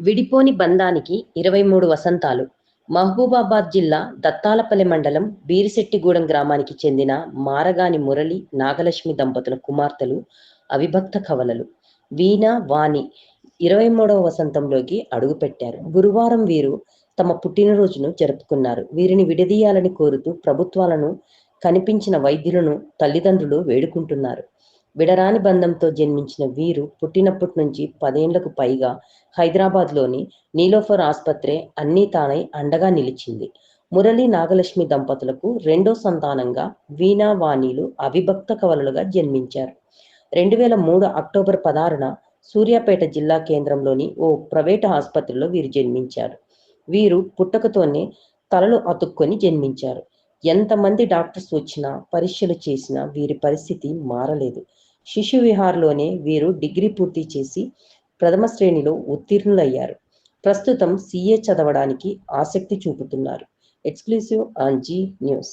విడిపోని బంధానికి ఇరవై మూడు వసంతాలు. మహబూబాబాద్ జిల్లా దత్తాలపల్లి మండలం బీరిశెట్టిగూడెం గ్రామానికి చెందిన మారగాని మురళి నాగలక్ష్మి దంపతుల కుమార్తెలు అవిభక్త కవలలు. వీణ వాణి ఇరవై మూడవ వసంతంలోకి అడుగుపెట్టారు. గురువారం వీరు తమ పుట్టినరోజును జరుపుకున్నారు. వీరిని విడదీయాలని కోరుతూ ప్రభుత్వాలను కనిపించిన వైద్యులను తల్లిదండ్రులు వేడుకుంటున్నారు. విడరాని బంధంతో జన్మించిన వీరు పుట్టినప్పటి నుంచి పదేండ్లకు పైగా హైదరాబాద్లోని నీలోఫర్ ఆసుపత్రి అన్నీ తానై అండగా నిలిచింది. మురళి నాగలక్ష్మి దంపతులకు రెండో సంతానంగా వీణా వాణిలు అవిభక్త కవలలుగా జన్మించారు. రెండు వేల మూడు అక్టోబర్ పదహారున సూర్యాపేట జిల్లా కేంద్రంలోని ఓ ప్రైవేటు ఆసుపత్రిలో వీరు జన్మించారు. వీరు పుట్టకతోనే తలలు అతుక్కొని జన్మించారు. ఎంతమంది డాక్టర్స్ వచ్చినా పరీక్షలు చేసినా వీరి పరిస్థితి మారలేదు. శిశు విహార్లోనే వీరు డిగ్రీ పూర్తి చేసి ప్రథమ శ్రేణిలో ఉత్తీర్ణులయ్యారు. ప్రస్తుతం సీఏ చదవడానికి ఆసక్తి చూపుతున్నారు. Exclusive on G news